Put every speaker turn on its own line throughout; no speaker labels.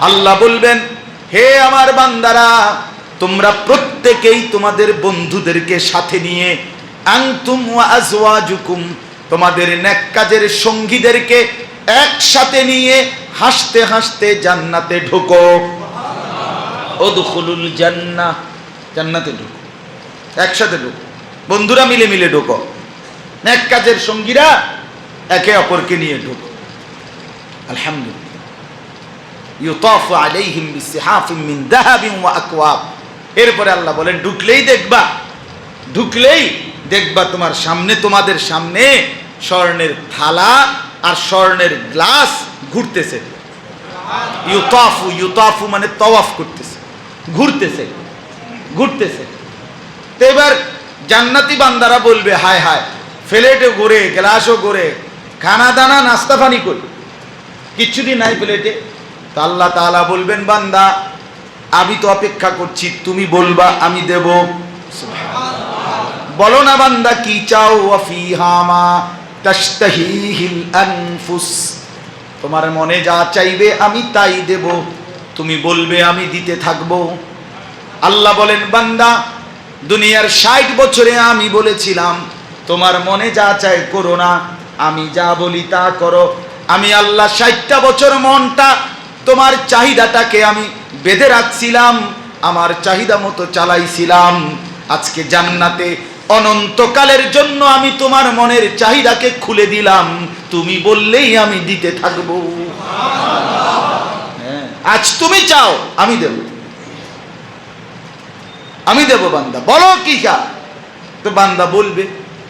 আল্লাহ বলবেন, হে আমার বান্দারা, তোমরা প্রত্যেকেই তোমাদের বন্ধুদেরকে সাথে নিয়ে আনতুম ওয়া আজওয়াজুকুম, তোমাদের নেক কাজের সঙ্গীদেরকে একসাথে নিয়ে হাসতে হাসতে জান্নাতে ঢোকো। ওদখুলুল জান্নাহ, জান্নাতে ঢোকো। একসাথে ঢোকো। বন্ধুরা মিলে মিলে ঢোকো। নেক কাজের সঙ্গীরা একে অপরকে নিয়ে ঢোকো। আলহামদুলিল্লাহ। ইউতাফু আলাইহিম বিসিহাফিম মিন যাহাবিন ওয়া আকওয়াব। এরপরে আল্লাহ বলেন, ঢুকলেই দেখবা ঢুকলেই দেখবা তোমার সামনে, তোমাদের সামনে স্বর্ণের থালা আর স্বর্ণের গ্লাস ঘুরতেছে। ইউতাফু ইউতাফু মানে তওয়াফ করতেছে, ঘুরতেছে ঘুরতেছে। তো এবার জান্নাতি বান্দারা বলবে, হায় হায় ফ্লেটে ঘুরে, গ্লাসও ঘুরে, খানা দানা নাস্তা পানি করি। কিচ্ছুটি নাই প্লেটে। তা আল্লাহ তাআলা বলবেন বান্দা আমি তো অপেক্ষা করছি তুমি বলবা আমি দেব। বলো না বান্দা কি চাও? আনফুস। তোমার মনে যা চাইবে আমি তাই দেব। তুমি বলবে আমি দিতে থাকব। আল্লাহ বলেন বান্দা দুনিয়ার ষাট বছরে আমি বলেছিলাম তোমার মনে যা চাই করো না আমি যা বলি তা করো। আমি আল্লাহ ষাটটা বছর মনটা তোমার চাহিদাটাকে আমি বেঁধে রাখছিলাম আমার চাহিদা মতো চালাইছিলাম। আজকে জান্নাতে অনন্তকালের জন্য আমি তোমার মনের চাহিদাকে খুলে দিলাম। তুমি বললেই আমি দিতে থাকব। হ্যাঁ, আজ তুমি চাও আমি দেব। আমি দেব বান্দা বলো কি চা তো বান্দা বলবে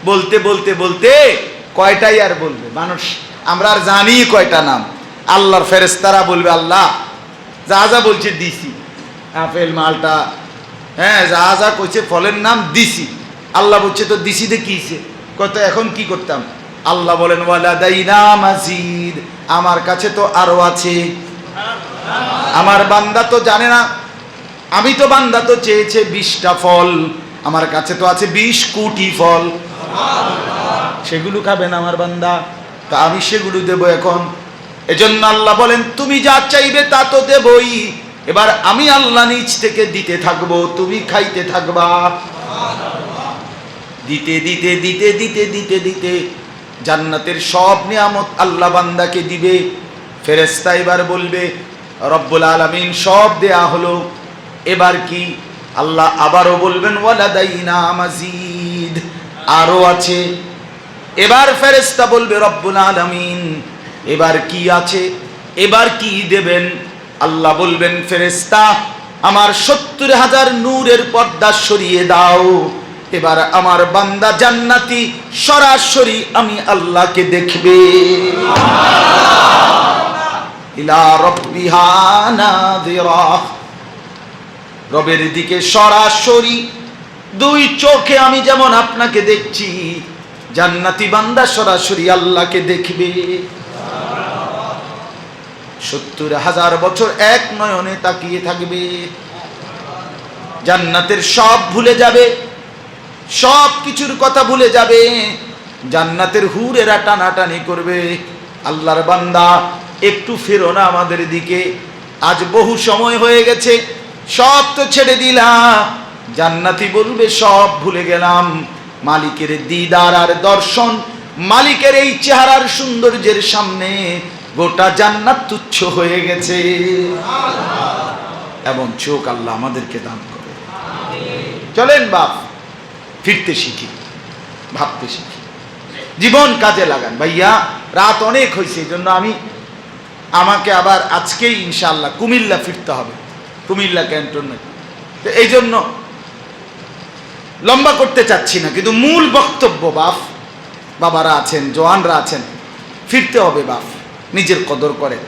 বলতে বলতে বলতে কয়টাই আর বলবে? মানুষ আমরা আর জানি কয়টা নাম। আল্লাহর ফেরেস্তারা বলবে, আল্লাহ, যা যা বলছে দিছি। আপেল, মালটা হ্যাঁ যা যা কইছে ফলের নাম দিছি। আল্লাহ বলছে, তো দিছি দে কিছে কত এখন কি করতাম? আল্লাহ বলেন ওয়ালা দাইনা মাজিদ। আমার কাছে তো আরও আছে। আমার বান্দা তো জানে না। আমি তো বান্দা তো চেয়েছে বিশটা ফল। আমার কাছে তো আছে বিশ কোটি ফল। সেগুলো খাবেন আমার বান্দা। তা আমি সেগুলো দেব এখন। এজন্য আল্লাহ বলেন, তুমি যা চাইবে তা তো দেবই। এবার আমি আল্লাহ নিজ থেকে দিতে থাকব, তুমি খাইতে থাকবা। দিতে দিতে দিতে দিতে দিতে দিতে জান্নাতের সব নিয়ামত আল্লাহ বান্দাকে দিবে। ফেরেস্তা এবার বলবে, রব্বুল আলামিন, সব দেয়া হলো। এবার কি? আল্লাহ আবারও বলবেন, ওয়ালাদাইনা মাজিদ। আরও আছে। এবার ফেরেস্তা বলবে, রব্বুল আলামিন এবার কি আছে? এবার কি দেবেন? আল্লাহ বলবেন ফেরেস্তা আমার সত্তর হাজার নূরের পর্দা সরিয়ে দাও। এবার আমার বান্দা জান্নাতি, সরাসরি আমি আল্লাহকে দেখবে। রবের দিকে সরাসরি দুই চোখে আমি যেমন আপনাকে দেখছি, জান্নাতি বান্দা সরাসরি আল্লাহকে দেখবে। সত্তর হাজার বছর এক নয়নে তাকিয়ে থাকবে। জান্নাতের সব ভুলে যাবে, সব কিছুর কথা ভুলে যাবে। জান্নাতের হুরেরা টানাটানি করবে। আল্লাহর বান্দা, একটু ফেরো না আমাদের দিকে। আজ বহু সময় হয়ে গেছে, সব তো ছেড়ে দিলাম জান্নাতি বলবে, সব ভুলে গেলাম। মালিকের দিদার আর দর্শন, মালিকের এই চেহারার সৌন্দর্যের সামনে। গোটা জান্নাত তুচ্ছ হয়ে গেছে। এবং চোখ আল্লাহ আমাদেরকে দান করে। চলেন বাপ, ফিরতে শিখি, ভাবতে শিখি। জীবন কাজে লাগান। ভাইয়া, রাত অনেক হয়েছে, এই জন্য আমি আমাকে আবার আজকেই ইনশাল্লাহ কুমিল্লা ফিরতে হবে। কুমিল্লা ক্যান্টনমেন্ট। তো এই জন্য লম্বা করতে চাচ্ছি না, কিন্তু মূল বক্তব্য বাপ, বাবারা আছেন জওয়ানরা আছেন, ফিরতে হবে বাপ। নিজের কদর করেন,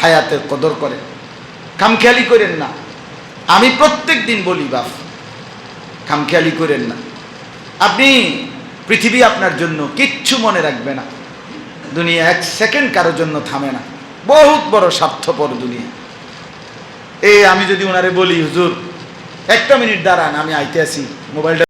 হায়াতের কদর করেন। খামখেয়ালি করেন না। আমি প্রত্যেক দিন বলি, বাপ, খামখেয়ালি করেন না। আপনি পৃথিবী আপনার জন্য কিচ্ছু মনে রাখবে না। দুনিয়া এক সেকেন্ড কারোর জন্য থামে না। বহুত বড় স্বার্থপর দুনিয়া। এ আমি যদি ওনারে বলি, হুজুর, একটা মিনিট দাঁড়ান, আমি আইতে আসি, মোবাইলটা